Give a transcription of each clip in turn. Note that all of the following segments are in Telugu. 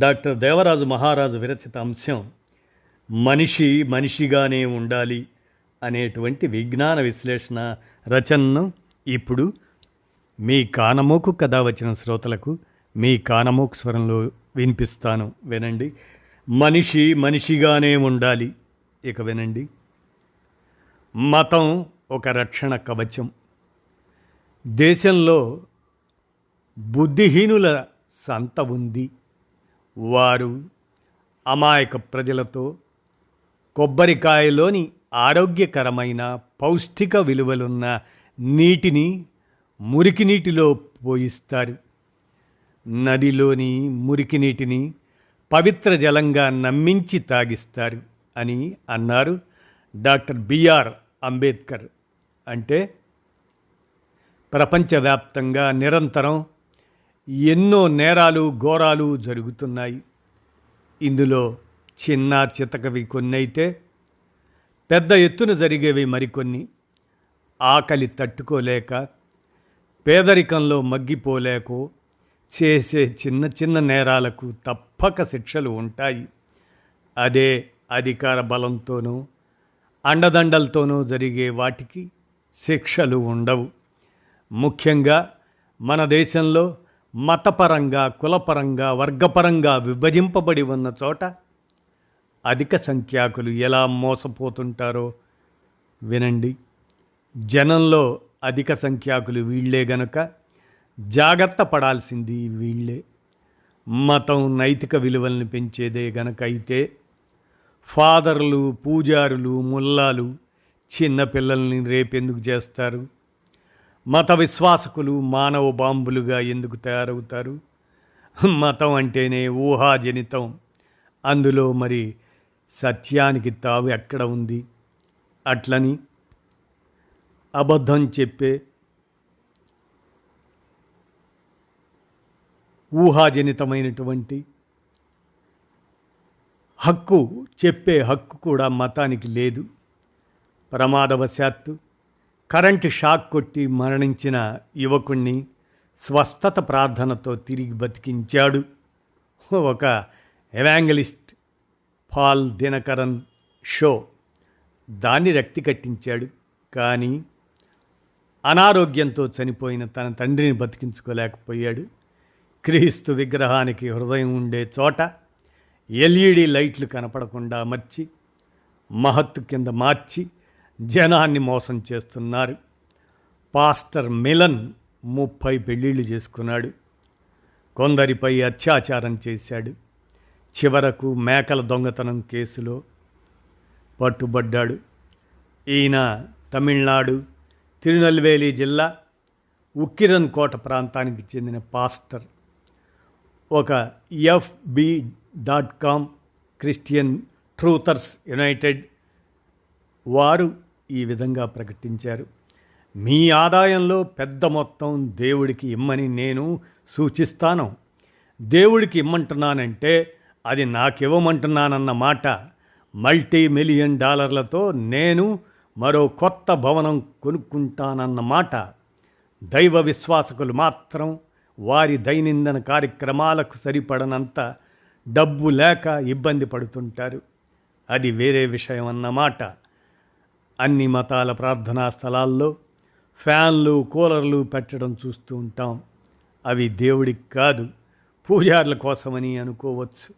డాక్టర్ దేవరాజు మహారాజు విరచిత అంశం మనిషి మనిషిగానే ఉండాలి అనేటువంటి విజ్ఞాన విశ్లేషణ రచనను ఇప్పుడు మీ కానమోకు కథ వచ్చిన శ్రోతలకు మీ కానమోకు స్వరంలో వినిపిస్తాను. వినండి. మనిషి మనిషిగానే ఉండాలి. ఇక వినండి. మతం ఒక రక్షణ కవచం. దేశంలో బుద్ధిహీనుల సంత ఉంది. వారు అమాయక ప్రజలతో కొబ్బరికాయలోని ఆరోగ్యకరమైన పౌష్టిక విలువలున్న నీటిని మురికి నీటిలో పోయిస్తారు. నదిలోని మురికి నీటిని పవిత్ర జలంగా నమ్మించి తాగిస్తారు అని అన్నారు డాక్టర్ బిఆర్ అంబేద్కర్. అంటే ప్రపంచవ్యాప్తంగా నిరంతరం ఎన్నో నేరాలు ఘోరాలు జరుగుతున్నాయి. ఇందులో చిన్న చితకవి కొన్ని అయితే పెద్ద ఎత్తున జరిగేవి మరికొన్ని. ఆకలి తట్టుకోలేక పేదరికంలో మగ్గిపోలేకో చేసే చిన్న చిన్న నేరాలకు తప్పక శిక్షలు ఉంటాయి. అదే అధికార బలంతోనూ అండదండలతోనూ జరిగే వాటికి శిక్షలు ఉండవు. ముఖ్యంగా మన దేశంలో మతపరంగా కులపరంగా వర్గపరంగా విభజింపబడి ఉన్న చోట అధిక సంఖ్యాకులు ఎలా మోసపోతుంటారో వినండి. జనంలో అధిక సంఖ్యాకులు వీళ్ళే గనక జాగ్రత్త పడాల్సింది వీళ్ళే. మతం నైతిక విలువల్ని పెంచేదే గనక అయితే ఫాదర్లు పూజారులు ముల్లాలు చిన్న పిల్లల్ని రేపెందుకు చేస్తారు? మత విశ్వాసకులు మానవ బాంబులుగా ఎందుకు తయారవుతారు? మతం అంటేనే ఊహాజనితం. అందులో మరి సత్యానికి తావు ఎక్కడ ఉంది? అట్లని అబద్ధం చెప్పే ఊహాజనితమైనటువంటి హక్కు చెప్పే హక్కు కూడా మతానికి లేదు. ప్రమాదవశాత్తు కరెంటు షాక్ కొట్టి మరణించిన యువకుణ్ణి స్వస్థత ప్రార్థనతో తిరిగి బతికించాడు ఒక ఎవాంగలిస్ట్ పాల్ దినకరన్ షో. దాన్ని రక్తి కట్టించాడు కానీ అనారోగ్యంతో చనిపోయిన తన తండ్రిని బతికించుకోలేకపోయాడు. క్రీస్తు విగ్రహానికి హృదయం ఉండే చోట ఎల్ఈడి లైట్లు కనపడకుండా మర్చి మహత్తు కింద మార్చి జనాన్ని మోసం చేస్తున్నారు. పాస్టర్ మిలన్ ముప్పై పెళ్ళిళ్ళు చేసుకున్నాడు. కొందరిపై అత్యాచారం చేశాడు. చివరకు మేకల దొంగతనం కేసులో పట్టుబడ్డాడు. ఈయన తమిళనాడు తిరునెల్వేలి జిల్లా ఉక్కిరన్ కోట ప్రాంతానికి చెందిన పాస్టర్. ఒక FB dot com Christian truthers united వారు ఈ విధంగా ప్రకటించారు. మీ ఆదాయంలో పెద్ద మొత్తం దేవుడికి ఇమ్మని నేను సూచిస్తాను. దేవుడికి ఇమ్మంటున్నానంటే అది నాకివ్వమంటున్నానన్న మాట మల్టీ మిలియన్ డాలర్లతో నేను మరో కొత్త భవనం కొనుక్కుంటానన్న మాట దైవ విశ్వాసకులు మాత్రం వారి దైనందిన కార్యక్రమాలకు సరిపడనంత డబ్బు లేక ఇబ్బంది పడుతుంటారు. అది వేరే విషయం అన్నమాట అన్ని మతాల ప్రార్థనా స్థలాల్లో ఫ్యాన్లు కూలర్లు పెట్టడం చూస్తూ ఉంటాం. అవి దేవుడికి కాదు పూజార్ల కోసమని అనుకోవచ్చు.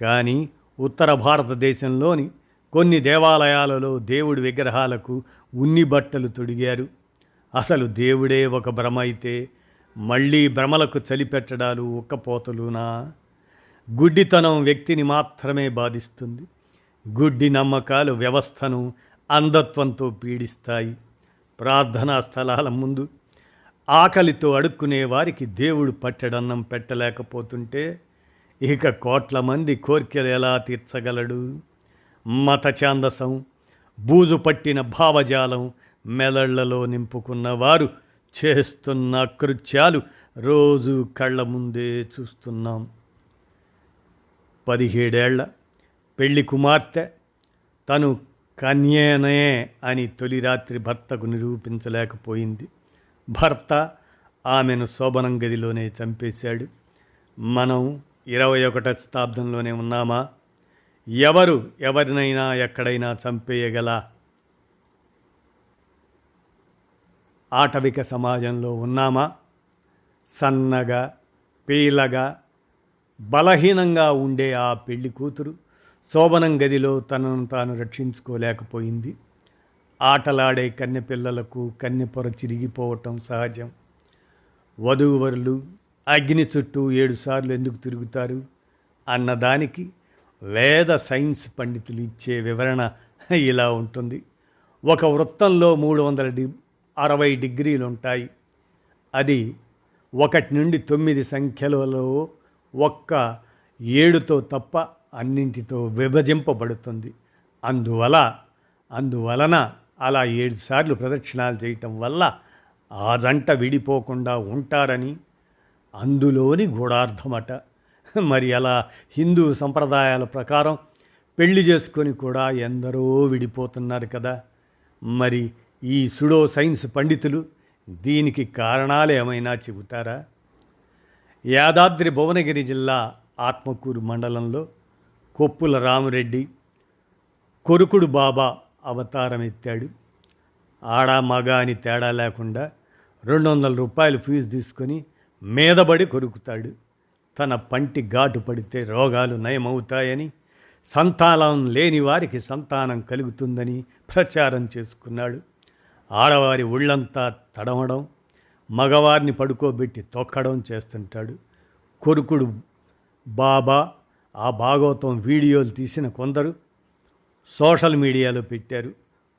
కానీ ఉత్తర భారతదేశంలోని కొన్ని దేవాలయాలలో దేవుడి విగ్రహాలకు ఉన్ని బట్టలు తొడిగారు. అసలు దేవుడే ఒక భ్రమ అయితే మళ్ళీ భ్రమలకు చలిపెట్టడాలు ఒక్కపోతలునా గుడ్డితనం వ్యక్తిని మాత్రమే బాధిస్తుంది. గుడ్డి నమ్మకాలు వ్యవస్థను అంధత్వంతో పీడిస్తాయి. ప్రార్థనా స్థలాల ముందు ఆకలితో అడుక్కునే వారికి దేవుడు పట్టెడన్నం పెట్టలేకపోతుంటే ఇక కోట్ల మంది కోర్కెలు ఎలా తీర్చగలడు? మత ఛాందసం బూజు పట్టిన భావజాలం మెదళ్ళలో నింపుకున్న వారు చేస్తున్న కృత్యాలు రోజు కళ్ళ ముందే చూస్తున్నాం. పదిహేడేళ్ళ పెళ్ళి కుమార్తె తను కన్యేనే అని తొలి రాత్రి భర్తకు నిరూపించలేకపోయింది. భర్త ఆమెను శోభనం గదిలోనే చంపేశాడు. మనం ఇరవై ఒకటో శతాబ్దంలోనే ఉన్నామా? ఎవరు ఎవరినైనా ఎక్కడైనా చంపేయగల ఆటవిక సమాజంలో ఉన్నామా? సన్నగా పీలగా బలహీనంగా ఉండే ఆ పెళ్ళి కూతురు శోభనం గదిలో తనను తాను రక్షించుకోలేకపోయింది. ఆటలాడే కన్నె పిల్లలకు కన్నె పొర చిరిగిపోవటం సహజం. వధూవరులు అగ్ని చుట్టూ ఏడుసార్లు ఎందుకు తిరుగుతారు? అన్నదానికి వేద సైన్స్ పండితులు ఇచ్చే వివరణ ఇలా ఉంటుంది. ఒక వృత్తంలో మూడు వందల డి అరవై డిగ్రీలు ఉంటాయి అది ఒకటి నుండి తొమ్మిది సంఖ్యలలో ఒక్క ఏడుతో తప్ప అన్నింటితో విభజింపబడుతుంది. అందువల అందువలన అలా ఏడు సార్లు ప్రదక్షిణాలు చేయటం వల్ల ఆ జంట విడిపోకుండా ఉంటారని అందులోని గూఢార్థమట. మరి అలా హిందూ సంప్రదాయాల ప్రకారం పెళ్ళి చేసుకొని కూడా ఎందరో విడిపోతున్నారు కదా. మరి ఈ సుడో సైన్స్ పండితులు దీనికి కారణాలు ఏమైనా చెబుతారా? యాదాద్రి భువనగిరి జిల్లా ఆత్మకూరు మండలంలో కొప్పుల రామరెడ్డి కొరుకుడు బాబా అవతారం ఎత్తాడు ఆడ మగ అని తేడా లేకుండా రెండు వందల రూపాయలు ఫీజు తీసుకొని మీదబడి కొరుకుతాడు. తన పంటి ఘాటు పడితే రోగాలు నయమవుతాయని సంతానం లేని వారికి సంతానం కలుగుతుందని ప్రచారం చేసుకున్నాడు. ఆడవారి ఒళ్ళంతా తడవడం మగవారిని పడుకోబెట్టి తొక్కడం చేస్తుంటాడు. కొరుకుడు బాబా ఆ భాగవతం వీడియోలు తీసిన కొందరు సోషల్ మీడియాలో పెట్టారు.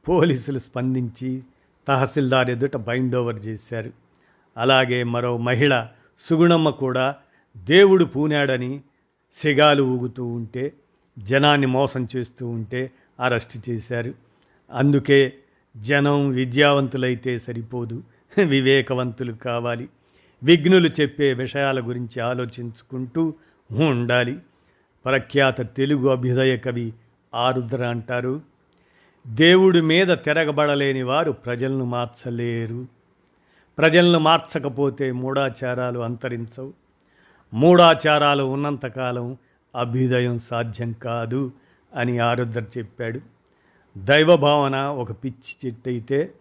పోలీసులు స్పందించి తహసీల్దార్ ఎదుట బైండ్ ఓవర్ చేశారు. అలాగే మరో మహిళ సుగుణమ్మ కూడా దేవుడు పూనాడని సిగాలు ఊగుతూ ఉంటే జనాన్ని మోసం చేస్తూ ఉంటే అరెస్ట్ చేశారు. అందుకే జనం విద్యావంతులైతే సరిపోదు. వివేకవంతులు కావాలి. విఘ్నులు చెప్పే విషయాల గురించి ఆలోచించుకుంటూ ఉండాలి. ప్రఖ్యాత తెలుగు అభ్యుదయ కవి ఆరుద్ర అంటారు దేవుడి మీద తిరగబడలేని వారు ప్రజలను మార్చలేరు. ప్రజలను మార్చకపోతే మూఢాచారాలు అంతరించవు. మూఢాచారాలు ఉన్నంతకాలం అభ్యుదయం సాధ్యం కాదు అని ఆరుద్ర చెప్పాడు. దైవభావన ఒక పిచ్చి చెట్టు అయితే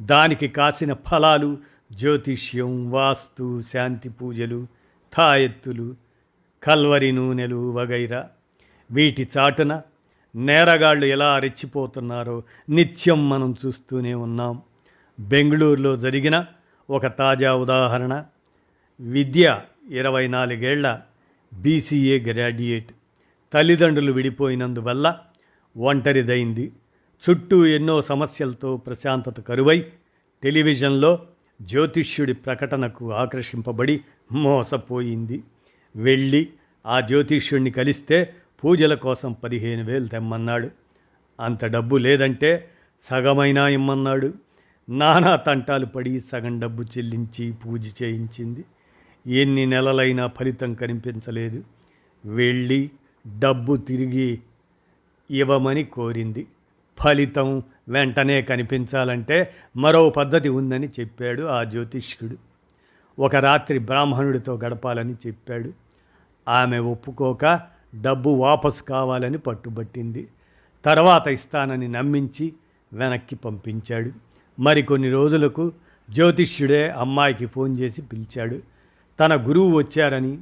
దానికి కాసిన ఫలాలు జ్యోతిష్యం వాస్తు శాంతి పూజలు థాయెత్తులు కల్వరి నూనెలు వగైరా. వీటి చాటున నేరగాళ్ళు ఎలా రెచ్చిపోతున్నారో నిత్యం మనం చూస్తూనే ఉన్నాం. బెంగళూరులో జరిగిన ఒక తాజా ఉదాహరణ. విద్య ఇరవై నాలుగేళ్ళ బీసీఏ గ్రాడ్యుయేట్. తల్లిదండ్రులు విడిపోయినందువల్ల ఒంటరిదైంది. చుట్టూ ఎన్నో సమస్యలతో ప్రశాంతత కరువై టెలివిజన్లో జ్యోతిష్యుడి ప్రకటనకు ఆకర్షింపబడి మోసపోయింది. వెళ్ళి ఆ జ్యోతిష్యుణ్ణి కలిస్తే పూజల కోసం పదిహేను వేలు తెమ్మన్నాడు. అంత డబ్బు లేదంటే సగమైనా ఇమ్మన్నాడు. నానా తంటాలు పడి సగం డబ్బు చెల్లించి పూజ చేయించింది. ఎన్ని నెలలైనా ఫలితం కనిపించలేదు. వెళ్ళి డబ్బు తిరిగి ఇవ్వమని కోరింది. ఫలితం వెంటనే కనిపించాలంటే మరో పద్ధతి ఉందని చెప్పాడు ఆ జ్యోతిష్కుడు ఒక రాత్రి బ్రాహ్మణుడితో గడపాలని చెప్పాడు. ఆమె ఒప్పుకోక డబ్బు వాపసు కావాలని పట్టుబట్టింది. తర్వాత ఇస్తానని నమ్మించి వెనక్కి పంపించాడు. మరికొన్ని రోజులకు జ్యోతిష్యుడే అమ్మాయికి ఫోన్ చేసి పిలిచాడు. తన గురువు వచ్చారని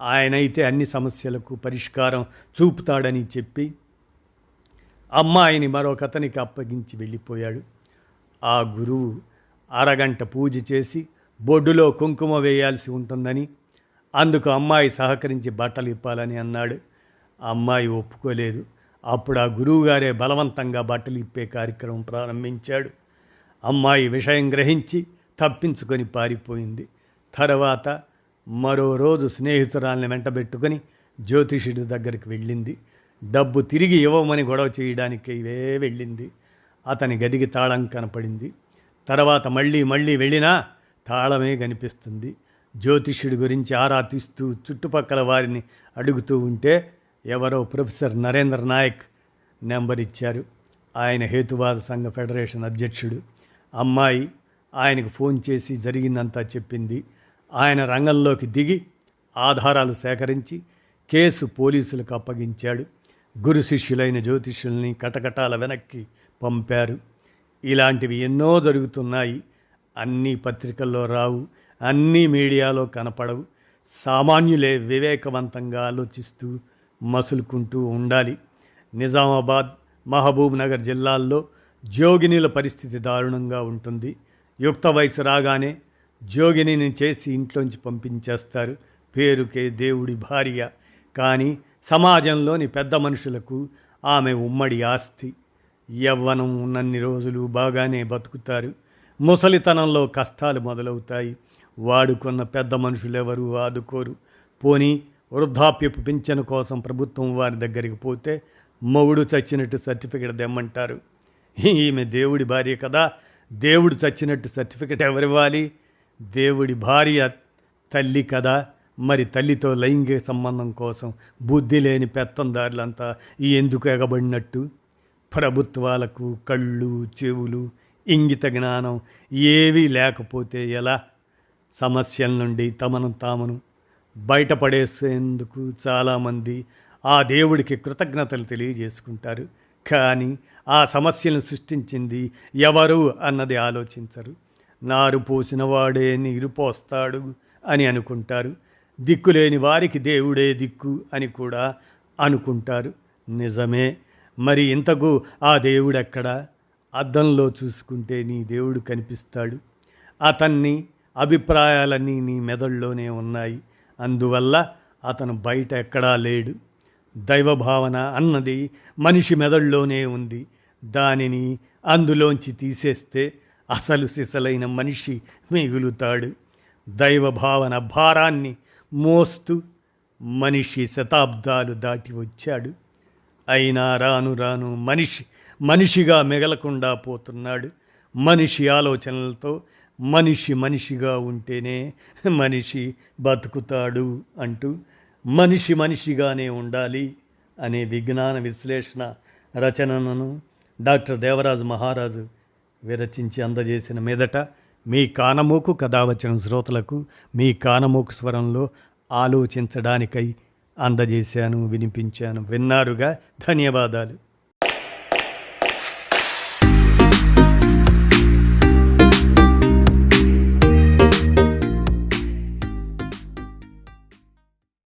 ఆయనైతే అన్ని సమస్యలకు పరిష్కారం చూపుతాడని చెప్పి అమ్మాయిని మరొకతనికి అప్పగించి వెళ్ళిపోయాడు. ఆ గురువు అరగంట పూజ చేసి బొడ్డులో కుంకుమ వేయాల్సి ఉంటుందని అందుకు అమ్మాయి సహకరించి బట్టలు ఇప్పాలని అన్నాడు. అమ్మాయి ఒప్పుకోలేదు. అప్పుడు ఆ గురువుగారే బలవంతంగా బట్టలు ఇప్పే కార్యక్రమం ప్రారంభించాడు. అమ్మాయి విషయం గ్రహించి తప్పించుకొని పారిపోయింది. తర్వాత మరో రోజు స్నేహితురాల్ని వెంటబెట్టుకొని జ్యోతిషుడి దగ్గరికి వెళ్ళింది. డబ్బు తిరిగి ఇవ్వమని గొడవ చేయడానికి ఇవే వెళ్ళింది. అతని గదికి తాళం కనపడింది. తర్వాత మళ్ళీ మళ్ళీ వెళ్ళినా తాళమే కనిపిస్తుంది. జ్యోతిష్యుడి గురించి ఆరా తీస్తూ చుట్టుపక్కల వారిని అడుగుతూ ఉంటే ఎవరో ప్రొఫెసర్ నరేంద్ర నాయక్ నెంబర్ ఇచ్చారు. ఆయన హేతువాద సంఘ ఫెడరేషన్ అధ్యక్షుడు. అమ్మాయి ఆయనకు ఫోన్ చేసి జరిగిందంతా చెప్పింది. ఆయన రంగంలోకి దిగి ఆధారాలు సేకరించి కేసు పోలీసులకు అప్పగించాడు. గురు శిష్యులైన జ్యోతిష్యుల్ని కటకటాల వెనక్కి పంపారు. ఇలాంటివి ఎన్నో జరుగుతున్నాయి. అన్నీ పత్రికల్లో రావు. అన్నీ మీడియాలో కనపడవు. సామాన్యులే వివేకవంతంగా ఆలోచిస్తూ మసులుకుంటూ ఉండాలి. నిజామాబాద్ మహబూబ్ నగర్ జిల్లాల్లో జోగినీల పరిస్థితి దారుణంగా ఉంటుంది. యుక్త వయసు రాగానే జోగినిని చేసి ఇంట్లోంచి పంపించేస్తారు. పేరుకే దేవుడి భార్య. కానీ సమాజంలోని పెద్ద మనుషులకు ఆమె ఉమ్మడి ఆస్తి. యవ్వనం ఉన్నన్ని రోజులు బాగానే బతుకుతారు. ముసలితనంలో కష్టాలు మొదలవుతాయి. వాడుకున్న పెద్ద మనుషులెవరూ ఆదుకోరు. పోని వృద్ధాప్యపు పింఛను కోసం ప్రభుత్వం వారి దగ్గరికి పోతే మొగుడు చచ్చినట్టు సర్టిఫికెట్ తెమ్మంటారు ఈమె దేవుడి భార్య కదా. దేవుడు చచ్చినట్టు సర్టిఫికెట్ ఎవరివ్వాలి? దేవుడి భార్య తల్లి కదా. మరి తల్లితో లైంగిక సంబంధం కోసం బుద్ధి లేని పెత్తందారులంతా ఎందుకు ఎగబడినట్టు? ప్రభుత్వాలకు కళ్ళు చెవులు ఇంగిత జ్ఞానం ఏవీ లేకపోతే ఎలా? సమస్యల నుండి తమను తామును బయటపడేసేందుకు చాలామంది ఆ దేవుడికి కృతజ్ఞతలు తెలియజేసుకుంటారు. కానీ ఆ సమస్యలను సృష్టించింది ఎవరు అన్నది ఆలోచించరు. నారు పోసిన వాడే నీరు పోస్తాడు అని అనుకుంటారు. దిక్కులేని వారికి దేవుడే దిక్కు అని కూడా అనుకుంటారు. నిజమే. మరి ఇంతకు ఆ దేవుడెక్కడా? అద్దంలో చూసుకుంటే నీ దేవుడు కనిపిస్తాడు. అతన్ని అభిప్రాయాలన్నీ నీ మెదడులోనే ఉన్నాయి. అందువల్ల అతను బయట ఎక్కడా లేడు. దైవభావన అన్నది మనిషి మెదడులోనే ఉంది. దానిని అందులోంచి తీసేస్తే అసలు సిసలైన మనిషి మిగులుతాడు. దైవభావన భారాన్ని మోస్తూ మనిషి శతాబ్దాలు దాటి వచ్చాడు. అయినా రాను రాను మనిషి మనిషిగా మిగలకుండా పోతున్నాడు. మనిషి ఆలోచనలతో మనిషి మనిషిగా ఉంటేనే మనిషి బతుకుతాడు అంటూ మనిషి మనిషిగానే ఉండాలి అనే విజ్ఞాన విశ్లేషణ రచనను డాక్టర్ దేవరాజు మహారాజు విరచించి అందజేసిన మీదట మీ కానమోకు కథావచన శ్రోతలకు మీ కానమోకు స్వరంలో ఆలోచించడానికై అందజేశాను వినిపించాను. విన్నారుగా? ధన్యవాదాలు.